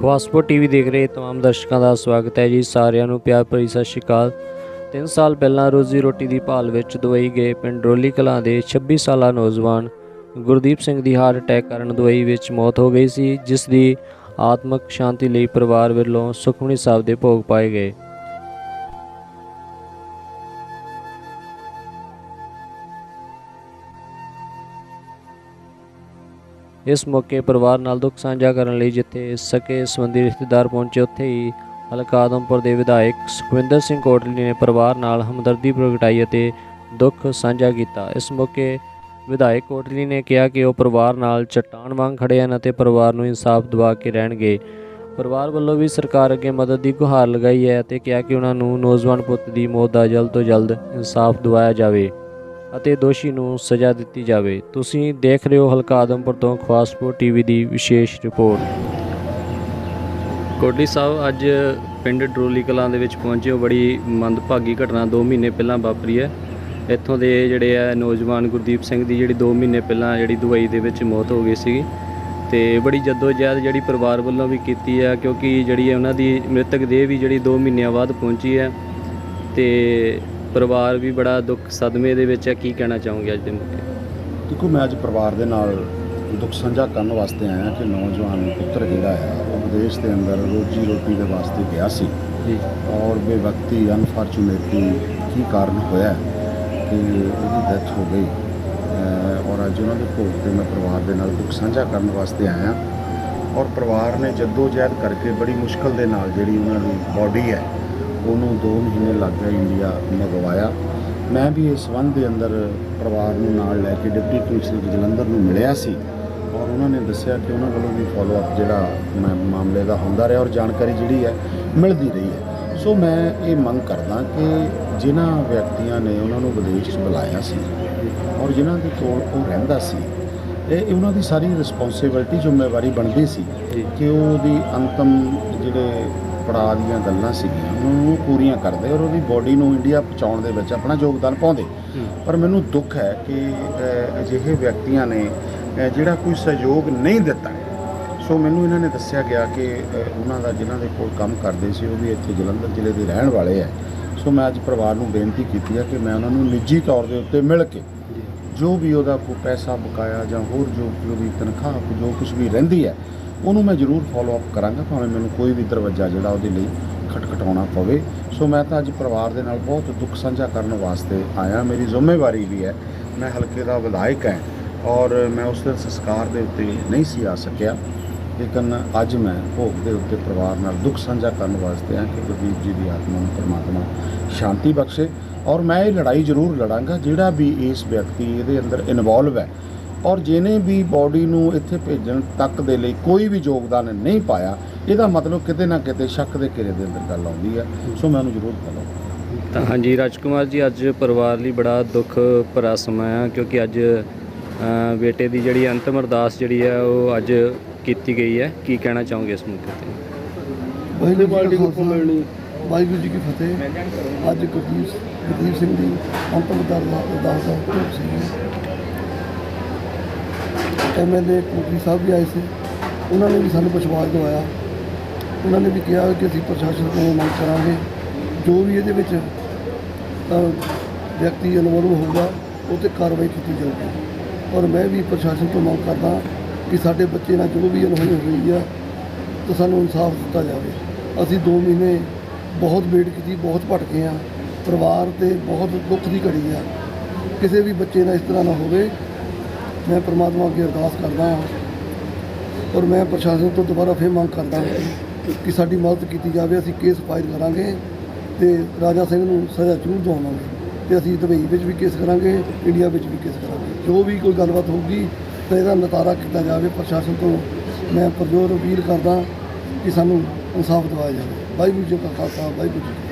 ਖਵਾਸਪੋ TV ਦੇਖ ਰਹੇ ਤਮਾਮ ਦਰਸ਼ਕਾਂ ਦਾ ਸਵਾਗਤ ਹੈ ਜੀ। ਸਾਰਿਆਂ ਨੂੰ ਪਿਆਰ ਭਰੀ ਸਤਿ ਸ਼੍ਰੀ ਅਕਾਲ। 3 ਸਾਲ ਪਹਿਲਾਂ ਰੋਜ਼ੀ ਰੋਟੀ ਦੀ ਭਾਲ ਵਿੱਚ ਦੁਬਈ ਗਏ ਪਿੰਡ ਰੋਲੀ ਕਲਾਂ ਦੇ 26 ਸਾਲਾ ਨੌਜਵਾਨ ਗੁਰਦੀਪ ਸਿੰਘ ਦੀ ਹਾਰਟ ਅਟੈਕ ਕਾਰਨ ਦੁਬਈ ਵਿੱਚ ਮੌਤ ਹੋ ਗਈ ਸੀ, ਜਿਸ ਦੀ ਆਤਮਿਕ ਸ਼ਾਂਤੀ ਲਈ ਪਰਿਵਾਰ ਵੱਲੋਂ ਸੁਖਮਨੀ ਸਾਹਿਬ ਦੇ ਭੋਗ ਪਾਏ ਗਏ। ਇਸ ਮੌਕੇ ਪਰਿਵਾਰ ਨਾਲ ਦੁੱਖ ਸਾਂਝਾ ਕਰਨ ਲਈ ਜਿੱਥੇ ਸਕੇ ਸੰਬੰਧੀ ਰਿਸ਼ਤੇਦਾਰ ਪਹੁੰਚੇ, ਉੱਥੇ ਹੀ ਹਲਕਾ ਆਦਮਪੁਰ ਦੇ ਵਿਧਾਇਕ ਸੁਖਵਿੰਦਰ ਸਿੰਘ ਕੋਟਲੀ ਨੇ ਪਰਿਵਾਰ ਨਾਲ ਹਮਦਰਦੀ ਪ੍ਰਗਟਾਈ ਅਤੇ ਦੁੱਖ ਸਾਂਝਾ ਕੀਤਾ। ਇਸ ਮੌਕੇ ਵਿਧਾਇਕ ਕੋਟਲੀ ਨੇ ਕਿਹਾ ਕਿ ਉਹ ਪਰਿਵਾਰ ਨਾਲ ਚਟਾਨ ਵਾਂਗ ਖੜੇ ਹਨ ਅਤੇ ਪਰਿਵਾਰ ਨੂੰ ਇਨਸਾਫ ਦਿਵਾ ਕੇ ਰਹਿਣਗੇ। ਪਰਿਵਾਰ ਵੱਲੋਂ ਵੀ ਸਰਕਾਰ ਅੱਗੇ ਮਦਦ ਦੀ ਗੁਹਾਰ ਲਗਾਈ ਹੈ ਅਤੇ ਕਿਹਾ ਕਿ ਉਹਨਾਂ ਨੂੰ ਨੌਜਵਾਨ ਪੁੱਤ ਦੀ ਮੌਤ ਦਾ ਜਲਦ ਤੋਂ ਜਲਦ ਇਨਸਾਫ ਦਿਵਾਇਆ ਜਾਵੇ। ਅਤੇ ਦੋਸ਼ੀ ਨੂੰ ਸਜ਼ਾ ਦਿੱਤੀ ਜਾਵੇ। ਤੁਸੀਂ ਦੇਖ ਰਹੇ ਹੋ ਹਲਕਾ ਆਦਮਪੁਰ ਤੋਂ ਖਵਾਸਪੁਰ ਟੀਵੀ ਦੀ ਵਿਸ਼ੇਸ਼ ਰਿਪੋਰਟ। ਕੋਟਲੀ ਸਾਹਿਬ, ਅੱਜ ਪਿੰਡ ਡਰੋਲੀ ਕਲਾਂ ਦੇ ਵਿੱਚ ਪਹੁੰਚੇ ਹੋ। ਬੜੀ ਮੰਦਭਾਗੀ ਘਟਨਾ 2 ਮਹੀਨੇ ਪਹਿਲਾਂ ਵਾਪਰੀ ਹੈ। ਇੱਥੋਂ ਦੇ ਜਿਹੜੇ ਆ ਨੌਜਵਾਨ ਗੁਰਦੀਪ ਸਿੰਘ ਦੀ ਜਿਹੜੀ 2 ਮਹੀਨੇ ਪਹਿਲਾਂ ਜਿਹੜੀ ਦੁਬਈ ਦੇ ਵਿੱਚ ਮੌਤ ਹੋ ਗਈ ਸੀਗੀ। ਤੇ ਬੜੀ ਜਦੋਜਹਿਦ ਜਿਹੜੀ ਪਰਿਵਾਰ ਵੱਲੋਂ ਵੀ ਕੀਤੀ ਹੈ ਕਿਉਂਕਿ ਜਿਹੜੀ ਹੈ ਉਹਨਾਂ ਦੀ ਮ੍ਰਿਤਕ ਦੇਹ ਵੀ ਜਿਹੜੀ 2 ਮਹੀਨਿਆਂ ਬਾਅਦ ਪਹੁੰਚੀ ਹੈ। ਤੇ ਪਰਿਵਾਰ ਵੀ ਬੜਾ ਦੁੱਖ ਸਦਮੇ ਦੇ ਵਿੱਚ ਹੈ ਕੀ ਕਹਿਣਾ ਚਾਹੋਗੇ ਅੱਜ ਦੇ ਮੌਕੇ? ਦੇਖੋ ਮੈਂ ਅੱਜ ਪਰਿਵਾਰ ਦੇ ਨਾਲ ਦੁੱਖ ਸਾਂਝਾ ਕਰਨ ਵਾਸਤੇ ਆਇਆ ਕਿ ਨੌਜਵਾਨ ਪੁੱਤਰ ਜਿਹੜਾ ਹੈ ਉਹ ਵਿਦੇਸ਼ ਦੇ ਅੰਦਰ ਰੋਜੀ ਰੋਟੀ ਦੇ ਵਾਸਤੇ ਗਿਆ ਸੀ। ਜੀ। ਔਰ ਬੇਵਕਤੀ ਅਨਫੋਰਚੂਨੇਟਲੀ ਕੀ ਕਾਰਨ ਹੋਇਆ ਕਿ ਉਹਦੀ ਡੈਥ ਹੋ ਗਈ। ਔਰ ਅੱਜ ਉਹਨਾਂ ਦੇ ਭੋਗ ਤੇ ਮੈਂ ਪਰਿਵਾਰ ਦੇ ਨਾਲ ਦੁੱਖ ਸਾਂਝਾ ਕਰਨ ਵਾਸਤੇ ਆਇਆ। ਔਰ ਪਰਿਵਾਰ ਨੇ ਜੱਦੋ ਜਹਿਦ ਕਰਕੇ ਬੜੀ ਮੁਸ਼ਕਲ ਦੇ ਨਾਲ ਜਿਹੜੀ ਉਹਨਾਂ ਦੀ ਬਾਡੀ ਹੈ ਉਹਨੂੰ 2 ਮਹੀਨੇ ਲੱਗ ਗਏ ਇੰਡੀਆ ਮੰਗਵਾਇਆ ਮੈਂ ਵੀ ਇਸ ਸੰਬੰਧ ਦੇ ਅੰਦਰ ਪਰਿਵਾਰ ਨੂੰ ਨਾਲ ਲੈ ਕੇ ਡਿਪਟੀ ਕਮਿਸ਼ਨਰ ਜਲੰਧਰ ਨੂੰ ਮਿਲਿਆ ਸੀ ਔਰ ਉਹਨਾਂ ਨੇ ਦੱਸਿਆ ਕਿ ਉਹਨਾਂ ਵੱਲੋਂ ਵੀ ਫਾਲੋ ਅਪ ਜਿਹੜਾ ਮੈਂ ਮਾਮਲੇ ਦਾ ਹੁੰਦਾ ਰਿਹਾ ਔਰ ਜਾਣਕਾਰੀ ਜਿਹੜੀ ਹੈ ਮਿਲਦੀ ਰਹੀ ਹੈ ਸੋ ਮੈਂ ਇਹ ਮੰਗ ਕਰਦਾ ਕਿ ਜਿਨ੍ਹਾਂ ਵਿਅਕਤੀਆਂ ਨੇ ਉਹਨਾਂ ਨੂੰ ਵਿਦੇਸ਼ 'ਚ ਬੁਲਾਇਆ ਸੀ ਔਰ ਜਿਨ੍ਹਾਂ ਦੇ ਕੋਲ ਉਹ ਰਹਿੰਦਾ ਸੀ ਇਹ ਉਹਨਾਂ ਦੀ ਸਾਰੀ ਰਿਸਪੌਂਸਿਬਿਲਟੀ ਜ਼ਿੰਮੇਵਾਰੀ ਬਣਦੀ ਸੀ। ਕਿ ਉਹ ਉਹਦੀ ਅੰਤਮ ਜਿਹੜੇ ਪੜਾਅ ਦੀਆਂ ਗੱਲਾਂ ਸੀਗੀਆਂ ਉਹਨਾਂ ਪੂਰੀਆਂ ਕਰਦੇ ਔਰ ਉਹਦੀ ਬੋਡੀ ਨੂੰ ਇੰਡੀਆ ਪਹੁੰਚਾਉਣ ਦੇ ਵਿੱਚ ਆਪਣਾ ਯੋਗਦਾਨ ਪਾਉਂਦੇ। ਪਰ ਮੈਨੂੰ ਦੁੱਖ ਹੈ ਕਿ ਅਜਿਹੇ ਵਿਅਕਤੀਆਂ ਨੇ ਜਿਹੜਾ ਕੋਈ ਸਹਿਯੋਗ ਨਹੀਂ ਦਿੱਤਾ। ਸੋ ਮੈਨੂੰ ਇਹਨਾਂ ਨੇ ਦੱਸਿਆ ਗਿਆ ਕਿ ਉਹਨਾਂ ਦਾ ਜਿਨ੍ਹਾਂ ਦੇ ਕੋਲ ਕੰਮ ਕਰਦੇ ਸੀ ਉਹ ਵੀ ਇੱਥੇ ਜਲੰਧਰ ਜ਼ਿਲ੍ਹੇ ਦੇ ਰਹਿਣ ਵਾਲੇ ਹੈ। ਸੋ ਮੈਂ ਅੱਜ ਪਰਿਵਾਰ ਨੂੰ ਬੇਨਤੀ ਕੀਤੀ ਹੈ ਕਿ ਮੈਂ ਉਹਨਾਂ ਨੂੰ ਨਿੱਜੀ ਤੌਰ ਦੇ ਉੱਤੇ ਮਿਲ ਕੇ ਜੋ ਵੀ ਉਹਦਾ ਕੋਈ ਪੈਸਾ ਬਕਾਇਆ ਜਾਂ ਹੋਰ ਜੋ ਵੀ ਉਹਦੀ ਤਨਖਾਹ ਜੋ ਕੁਝ ਵੀ ਰਹਿੰਦੀ ਹੈ, ਉਹਨੂੰ ਮੈਂ ਜ਼ਰੂਰ ਫਾਲੋ ਅਪ ਕਰਾਂਗਾ, ਭਾਵੇਂ ਮੈਨੂੰ ਕੋਈ ਵੀ ਦਰਵਾਜ਼ਾ ਜਿਹੜਾ ਉਹਦੇ ਲਈ ਖਟਖਟਾਉਣਾ ਪਵੇ। ਸੋ ਮੈਂ ਤਾਂ ਅੱਜ ਪਰਿਵਾਰ ਦੇ ਨਾਲ ਬਹੁਤ ਦੁੱਖ ਸਾਂਝਾ ਕਰਨ ਵਾਸਤੇ ਆਇਆ। ਮੇਰੀ ਜ਼ਿੰਮੇਵਾਰੀ ਵੀ ਹੈ, ਮੈਂ ਹਲਕੇ ਦਾ ਵਿਧਾਇਕ ਹਾਂ ਔਰ ਮੈਂ ਉਸ ਦਿਨ ਸੰਸਕਾਰ ਦੇ ਉੱਤੇ ਨਹੀਂ ਸੀ ਆ ਸਕਿਆ। ਲੇਕਿਨ ਅੱਜ ਮੈਂ ਭੋਗ ਦੇ ਉੱਤੇ ਪਰਿਵਾਰ ਨਾਲ ਦੁੱਖ ਸਾਂਝਾ ਕਰਨ ਵਾਸਤੇ ਆ ਕਿ ਗੁਰਦੀਪ ਜੀ ਦੀ ਆਤਮਾ ਨੂੰ ਪਰਮਾਤਮਾ ਸ਼ਾਂਤੀ ਬਖਸ਼ੇ। ਔਰ ਮੈਂ ਇਹ ਲੜਾਈ ਜ਼ਰੂਰ ਲੜਾਂਗਾ ਜਿਹੜਾ ਵੀ ਇਸ ਵਿਅਕਤੀ ਇਹਦੇ ਅੰਦਰ ਇਨਵੋਲਵ ਹੈ। ਔਰ ਜਿਹਨੇ ਵੀ ਬਾਡੀ ਨੂੰ ਇੱਥੇ ਭੇਜਣ ਤੱਕ ਦੇ ਲਈ ਕੋਈ ਵੀ ਯੋਗਦਾਨ ਨਹੀਂ ਪਾਇਆ ਇਹਦਾ ਮਤਲਬ ਕਿਤੇ ਨਾ ਕਿਤੇ ਸ਼ੱਕ ਦੇ ਘੇਰੇ ਦੇ ਅੰਦਰ ਗੱਲ ਆਉਂਦੀ ਹੈ। ਸੋ ਮੈਂ ਉਹਨੂੰ ਜ਼ਰੂਰ ਫੋਲੋ ਤਾਂ ਹਾਂਜੀ ਰਾਜਕੁਮਾਰ ਜੀ ਅੱਜ ਪਰਿਵਾਰ ਲਈ ਬੜਾ ਦੁੱਖ ਭਰਾ ਸਮਾਂ ਆ ਕਿਉਂਕਿ ਅੱਜ ਬੇਟੇ ਦੀ ਜਿਹੜੀ ਅੰਤਮ ਅਰਦਾਸ ਜਿਹੜੀ ਹੈ ਉਹ ਅੱਜ ਕੀਤੀ ਗਈ ਹੈ। ਕੀ ਕਹਿਣਾ ਚਾਹੋਗੇ ਇਸ ਮੌਕੇ ਤੇ? ਵਾਹਿਗੁਰੂ ਜੀ ਕਾ ਖਾਲਸਾ ਵਾਹਿਗੁਰੂ ਜੀ ਕੀ ਫਤਿਹ। ਅੱਜ ਗੁਰਦੀਪ ਗੁਰਦੀਪ ਸਿੰਘ ਦੀ ਅੰਤਮ ਅਰਦਾਸ ਦਾ ਭੋਗ ਸੀ ਐਮਐਲਏ ਕੋਟਲੀ ਸਾਹਿਬ ਵੀ ਆਏ ਸੀ। ਉਹਨਾਂ ਨੇ ਵੀ ਸਾਨੂੰ ਵਿਸ਼ਵਾਸ ਦਿਵਾਇਆ। ਉਹਨਾਂ ਨੇ ਵੀ ਕਿਹਾ ਕਿ ਅਸੀਂ ਪ੍ਰਸ਼ਾਸਨ ਤੋਂ ਮੰਗ ਕਰਾਂਗੇ। ਜੋ ਵੀ ਇਹਦੇ ਵਿੱਚ ਵਿਅਕਤੀ ਇਨਵੋਲਵ ਹੋਊਗਾ, ਉਹ ਤੇ ਕਾਰਵਾਈ ਕੀਤੀ ਜਾਊਗੀ। ਔਰ ਮੈਂ ਵੀ ਪ੍ਰਸ਼ਾਸਨ ਤੋਂ ਮੰਗ ਕਰਦਾ ਕਿ ਸਾਡੇ ਬੱਚੇ ਨਾਲ ਜੋ ਵੀ ਅਨਹੋਣੀ ਹੋਈ ਆ, ਤਾਂ ਸਾਨੂੰ ਇਨਸਾਫ ਦਿੱਤਾ ਜਾਵੇ। ਅਸੀਂ 2 ਮਹੀਨੇ ਬਹੁਤ ਵੇਟ ਕੀਤੀ, ਬਹੁਤ ਭਟਕੇ ਆ। ਪਰਿਵਾਰ ਤੇ ਬਹੁਤ ਦੁੱਖ ਦੀ ਘੜੀ ਆ। ਕਿਸੇ ਵੀ ਬੱਚੇ ਨਾਲ ਇਸ ਤਰ੍ਹਾਂ ਨਾ ਹੋਵੇ। ਮੈਂ ਪ੍ਰਮਾਤਮਾ ਅੱਗੇ ਅਰਦਾਸ ਕਰਦਾ ਹਾਂ ਔਰ ਮੈਂ ਪ੍ਰਸ਼ਾਸਨ ਤੋਂ ਦੁਬਾਰਾ ਫੇਰ ਮੰਗ ਕਰਦਾ ਹਾਂ ਕਿ ਸਾਡੀ ਮਦਦ ਕੀਤੀ ਜਾਵੇ, ਅਸੀਂ ਕੇਸ ਫਾਈਲ ਕਰਾਂਗੇ ਤੇ ਰਾਜਾ ਸਿੰਘ ਨੂੰ ਸਜ਼ਾ ਜ਼ਰੂਰ ਦਵਾਵਾਂਗੇ ਤੇ ਅਸੀਂ ਦੁਬਈ ਵਿੱਚ ਵੀ ਕੇਸ ਕਰਾਂਗੇ ਇੰਡੀਆ ਵਿੱਚ ਵੀ ਕੇਸ ਕਰਾਂਗੇ। ਜੋ ਵੀ ਕੋਈ ਗੱਲਬਾਤ ਹੋਊਗੀ ਤਾਂ ਇਹਦਾ ਨਤਾਰਾ ਕੀਤਾ ਜਾਵੇ ਪ੍ਰਸ਼ਾਸਨ ਤੋਂ। ਮੈਂ ਪ੍ਰਜੋਰ ਅਪੀਲ ਕਰਦਾ ਕਿ ਸਾਨੂੰ ਇਨਸਾਫ ਦਿਵਾਇਆ ਜਾਵੇ। ਵਾਹਿਗੁਰੂ ਜੀ ਕਾ ਖਾਲਸਾ ਵਾਹਿਗੁਰੂ ਜੀ